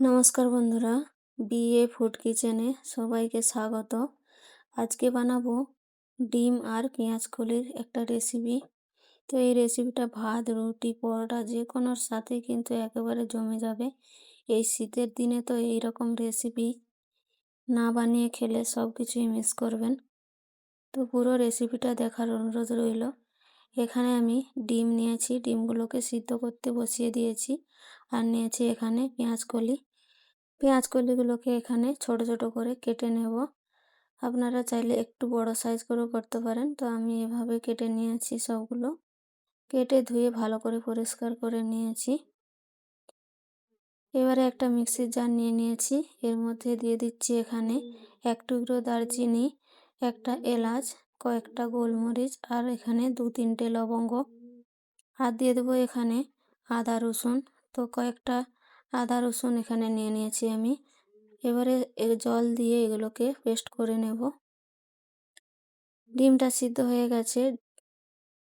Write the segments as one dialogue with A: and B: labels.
A: নমস্কার বন্ধুরা, BA food কিচেনে সবাইকে স্বাগত। আজকে বানাবো ডিম আর পেঁয়াজ কলির একটা রেসিপি তো এই রেসিপিটা ভাত, রুটি, পরোটা যে কোনোর সাথে কিন্তু একেবারে জমে যাবে। এই শীতের দিনে তো এই রকম রেসিপি না বানিয়ে খেলে সব কিছুই মিস করবেন। তো পুরো রেসিপিটা দেখার অনুরোধ রইল। এখানে আমি ডিম নিয়েছি, ডিমগুলোকে সিদ্ধ করতে বসিয়ে দিয়েছি। আর নিয়েছি এখানে পেঁয়াজ কলি। পেঁয়াজ কলিগুলোকে এখানে ছোট ছোট করে কেটে নেব। আপনারা চাইলে একটু বড় সাইজ করেও করতে পারেন। তো আমি এভাবে কেটে নিয়েছি সবগুলো। কেটে ধুয়ে ভালো করে পরিষ্কার করে নিয়েছি। এবারে একটা মিক্সির জার নিয়ে নিয়েছি। এর মধ্যে দিয়ে দিচ্ছি এখানে এক টুকরো দারচিনি, একটা এলাচ, কয়েকটা গোলমরিচ আর এখানে দু তিনটে লবঙ্গ। আর দিয়ে দেবো এখানে আদা রসুন। তো কয়েকটা আদা, রসুন এখানে নিয়ে নিয়েছি আমি। এবারে জল দিয়ে এগুলোকে পেস্ট করে নেব। ডিমটা সিদ্ধ হয়ে গেছে।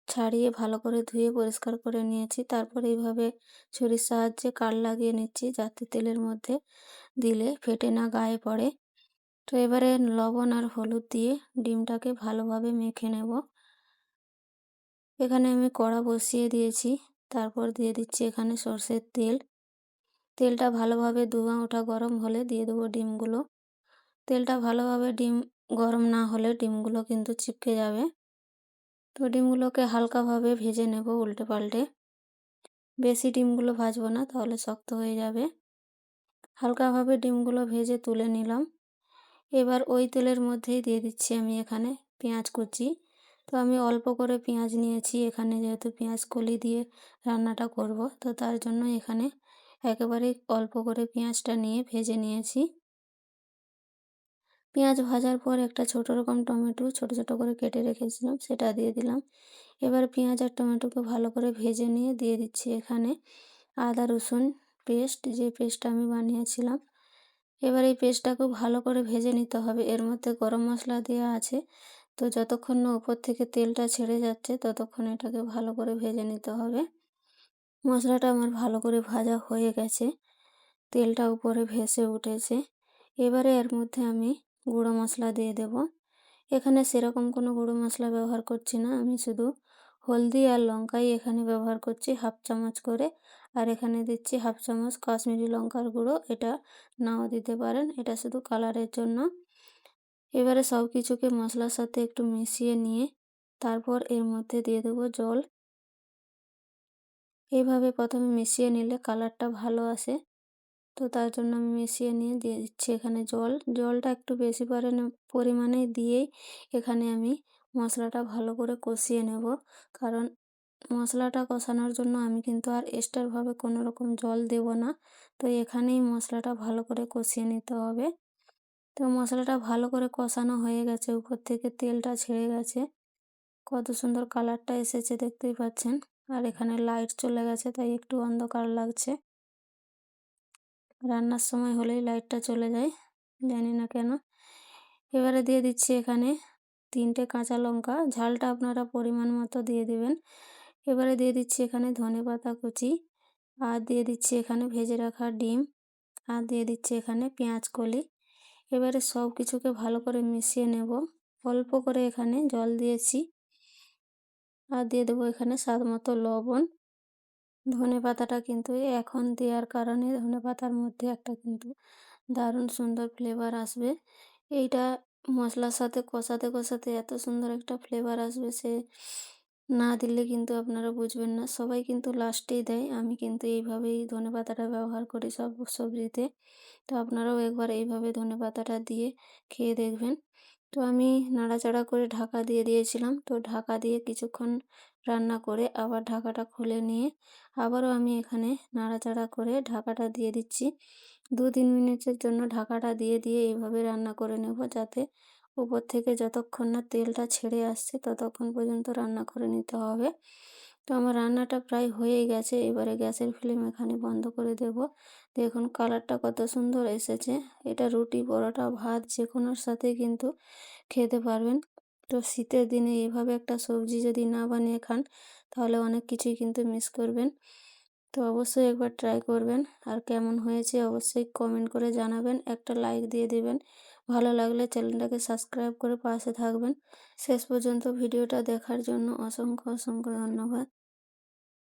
A: ছাড়িয়ে ভালো করে ধুয়ে পরিষ্কার করে নিয়েছি। তারপর এইভাবে ছুরির সাহায্যে কাল লাগিয়ে নিচ্ছি যাতে তেলের মধ্যে দিলে ফেটে না গায়ে পড়ে। তো এবারে লবণ আর হলুদ দিয়ে ডিমটাকে ভালোভাবে মেখে নেব। এখানে আমি কড়া বসিয়ে দিয়েছি। তারপর দিয়ে দিচ্ছি এখানে সর্ষের তেল। তেলটা ভালোভাবে ধোঁয়া ওঠা গরম হলে দিয়ে দেবো ডিমগুলো। তেলটা ভালোভাবে ডিম গরম না হলে ডিমগুলো কিন্তু চিপকে যাবে। তো ডিমগুলোকে হালকাভাবে ভেজে নেব উল্টে পাল্টে। বেশি ডিমগুলো ভাজবো না, তাহলে শক্ত হয়ে যাবে। হালকাভাবে ডিমগুলো ভেজে তুলে নিলাম। এবার ওই তেলের মধ্যেই দিয়ে দিচ্ছি আমি এখানে পেঁয়াজ কুচি। তো আমি অল্প করে পেঁয়াজ নিয়েছি, এখানে যেহেতু পেঁয়াজ কলি দিয়ে রান্নাটা করব, তো তার জন্য এখানে একেবারে অল্প করে পেঁয়াজটা নিয়ে ভেজে নিয়েছি। পেঁয়াজ ভাজার পর একটা ছোট রকম টমেটো ছোট ছোট করে কেটে রেখেছিলাম, সেটা দিয়ে দিলাম। এবার পেঁয়াজ আর টমেটোকে ভালো করে ভেজে নিয়ে দিয়ে দিচ্ছি এখানে আদা, রসুন পেস্ট, যে পেস্টটা আমি বানিয়েছিলাম। এবার এই পেস্টটাকেও ভালো করে ভেজে নিতে হবে, এর মধ্যে গরম মশলা দেওয়া আছে। তো যতক্ষণ না উপর থেকে তেলটা ছেড়ে যাচ্ছে, ততক্ষণ এটাকে ভালো করে ভেজে নিতে হবে। মশলাটা আমার ভালো করে ভাজা হয়ে গেছে। তেলটা উপরে ভেসে উঠেছে। এবারে এর মধ্যে আমি গুঁড়ো মশলা দিয়ে দেব। এখানে সেরকম কোনো গুঁড়ো মশলা ব্যবহার করছি না। আমি শুধু হলদি আর লঙ্কাই এখানে ব্যবহার করছি হাফ চামচ করে। আর এখানে দিচ্ছি হাফ চামচ কাশ্মীরি লঙ্কার গুঁড়ো। এটা নাও দিতে পারেন। এটা শুধু কালারের জন্য। এবারে সব কিছুকে মশলার সাথে একটু মিশিয়ে নিয়ে তারপর এর মধ্যে দিয়ে দেবো জল। এইভাবে প্রথমে মিশিয়ে নিলে কালারটা ভালো আসে। তো তার জন্য আমি মিশিয়ে নিয়ে দিয়ে দিচ্ছি এখানে জল। জলটা একটু বেশি পরিমাণে দিয়েই এখানে আমি মশলাটা ভালো করে কষিয়ে নেব। কারণ মশলাটা কষানোর জন্য আমি কিন্তু আর এক্সট্রাভাবে কোনো রকম জল দেব না। তো এখানেই মশলাটা ভালো করে কষিয়ে নিতে হবে। তো মশলাটা ভালো করে কষানো হয়ে গেছে, উপর থেকে তেলটা ছেড়ে গেছে। কত সুন্দর কালারটা এসেছে দেখতেই পাচ্ছেন। আর এখানে লাইট চলে গেছে, তাই একটু অন্ধকার লাগছে। রান্নার সময় হলেই লাইটটা চলে যায়, জানি না কেন। এবারে দিয়ে দিচ্ছি এখানে তিনটে কাঁচা লঙ্কা, ঝালটা আপনারা পরিমাণ মতো দিয়ে দেবেন। এবারে দিয়ে দিচ্ছি এখানে ধনে পাতা কুচি, আর দিয়ে দিচ্ছি এখানে ভেজে রাখা ডিম, আর দিয়ে দিচ্ছি এখানে পেঁয়াজ কলি। এবারে সব কিছুকে ভালো করে মিশিয়ে নেব। অল্প করে এখানে জল দিয়েছি। আর দিয়ে দেবো এখানে স্বাদ মতো লবণ। ধনে পাতাটা কিন্তু এখন দেওয়ার কারণে ধনে পাতার মধ্যে একটা কিন্তু দারুণ সুন্দর ফ্লেভার আসবে। এইটা মশলার সাথে কষাতে কষাতে এত সুন্দর একটা ফ্লেভার আসবে সে না দিলে কিন্তু আপনারা বুঝবেন না। সবাই কিন্তু লাস্টেই দেয়। আমি কিন্তু এইভাবেই ধনে পাতাটা ব্যবহার করি সব সবজিতে। তো আপনারাও একবার এইভাবে ধনে পাতাটা দিয়ে খেয়ে দেখবেন। তো আমি নাড়াচাড়া করে ঢাকা দিয়ে দিয়েছিলাম। তো ঢাকা দিয়ে কিছুক্ষণ রান্না করে আবার ঢাকাটা খুলে নিয়ে আবারও আমি এখানে নাড়াচাড়া করে ঢাকাটা দিয়ে দিচ্ছি। দু তিন মিনিটের জন্য ঢাকাটা দিয়ে দিয়ে এইভাবে রান্না করে নেব যাতে উপর থেকে যতক্ষণ না তেলটা ছেড়ে আসছে ততক্ষণ পর্যন্ত রান্না করে নিতে হবে। তো আমার রান্নাটা প্রায় হয়েই গেছে। এবারে গ্যাসের ফ্লেম এখানে বন্ধ করে দেব। দেখুন কালারটা কত সুন্দর এসেছে। এটা রুটি, পরোটা, ভাত যে কোনোর সাথে কিন্তু খেতে পারবেন। তো শীতের দিনে এভাবে একটা সবজি যদি না বানিয়ে খান, তাহলে অনেক কিছুই কিন্তু মিস করবেন। তো অবশ্যই একবার ট্রাই করবেন। আর কেমন হয়েছে অবশ্যই কমেন্ট করে জানাবেন। একটা লাইক দিয়ে দিবেন। ভালো লাগলে চ্যানেলটাকে সাবস্ক্রাইব করে পাশে থাকবেন। শেষ পর্যন্ত ভিডিওটা দেখার জন্য অসংখ্য অসংখ্য ধন্যবাদ।